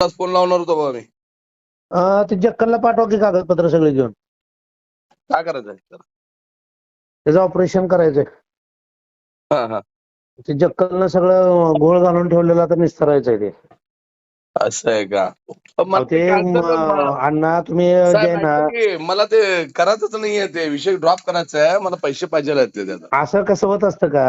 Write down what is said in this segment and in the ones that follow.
Phone लावणार होतो बाबा मी. अं, ते जक्कनला पाठवा की कागदपत्र सगळे घेऊन. काय करायचं आहे तर? त्याचं ऑपरेशन करायचंय हा हा. ते जक्कलनं सगळं घोळ घालून ठेवलेलं आता निस्तरायचंय ते. असं आहे का? पण मला ते अण्णा तुम्ही जे आहे ना ऐका की, मला ते करायचंच नाहीये ते. विषय ड्रॉप करायचा आहे. मला पैसे पाहिजे आहेत ते त्याचा. असं कसं होत असतं का?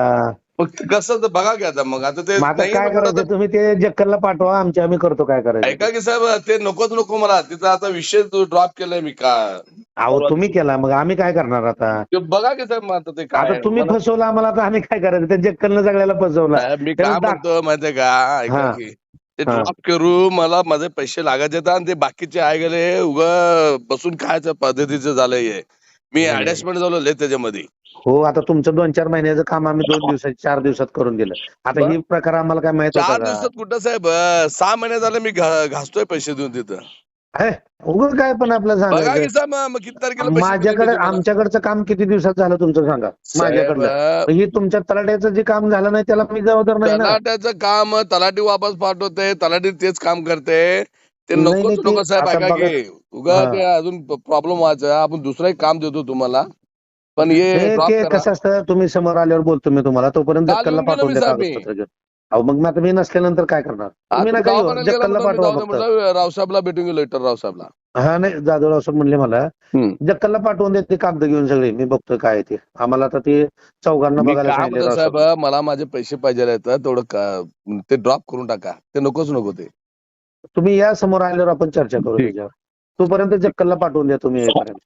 मग ते कसं तर बघा की आता मग आता ते मग आता नाही काय म्हटलं करायचं? तर- तुम्ही ते जक्कलला पाठवा आमच्या आम्ही करतो काय करायचं? ऐका की साहेब ते नकोच नको मला. तिचा आता विषय ड्रॉप केलाय मी का? अहो तुम्ही केला. मग आम्ही काय करणार आता? ते बघा की साहेब मग आता ते काय आता. तुम्ही मला- फसवलं आम्हाला तर आम्ही काय करायचं? त्या जक्कलनं सगळ्याला फसवलं. साहेब, मी त्याला काय दाख- म्हणतो माहितीये का? ऐका हा. की ते हा. ड्रॉप करू मला माझे पैसे लागायचे आहेत आणि ते बाकीचे आहे गेले उग बसून खायचं पद्धतीचं झालंय हे. मी नाही. अडॅचमेंट झालो लय त्याच्यामध्ये. हो आता तुमचं दोन चार महिन्याचं काम आम्ही दोन दिवसात चार दिवसात करून दिलं. आता. ही प्रकार आम्हाला काय माहीत चार दिवसात कुठं साहेब? सहा महिने झाले मी घा- घासतोय पैसे देऊन तिथं. उगच काय पण आपलं बघा की सांगायचं साहेब मग मग किती तारखेला पैसे दिले माझ्याकडे? आमच्याकडचं काम किती दिवसात झालं तुमचं सांगा? साहेब, माझ्याकडलं. ही तुमच्या तलाट्याचं जे काम झालं नाही त्याला मी जबाबदार नाही ना? तलाट्याचं काम तलाठी वापस पाठवते तलाठी तेच काम करते. ते नाही, नकोच नाही, ते नको साहेब आता ऐका बघा- की. उगा. ते अजून प्रॉब्लेम व्हायचा. आपण दुसरं एक काम देतो तुम्हाला. पण हे ते drop ते करा. कसं असतं तुम्ही समोर आल्यावर बोलतो मी तुम्हाला. तोपर्यंत काल जक्कलला येऊन गेलो पाठवून मी द्या साहेब मी. कागदपत्र घेऊन. अहो मग मी आता मी नसल्यानंतर काय करणार? आज तुम्ही तुम्ही नका येऊ दवाखान्यात गेला जक्कलला म्हणून मी पाठवा जाऊ दे फक्त म्हटलं रावसाहेबला भेटून गेलो इतर रावसाहेबला हा नाही जाधवराव असं म्हणले मला हम्म. जक्कलला पाठवून देते कागद घेऊन सगळे. मी बघतोय काय आहे ते. आम्हाला आता ते चौघांना मी बघायला काय सांगितले म्हणतो साहेब. मला माझे पैसे पाहिजे आहेत तेवढं का- ते ड्रॉप करून टाका. ते नकोच नको ते. तुम्ही या समोर आल्यावर आपण चर्चा करू ठीक. त्याच्यावर. तोपर्यंत जक्कलला पाठवून द्या तुम्ही येईपर्यंत.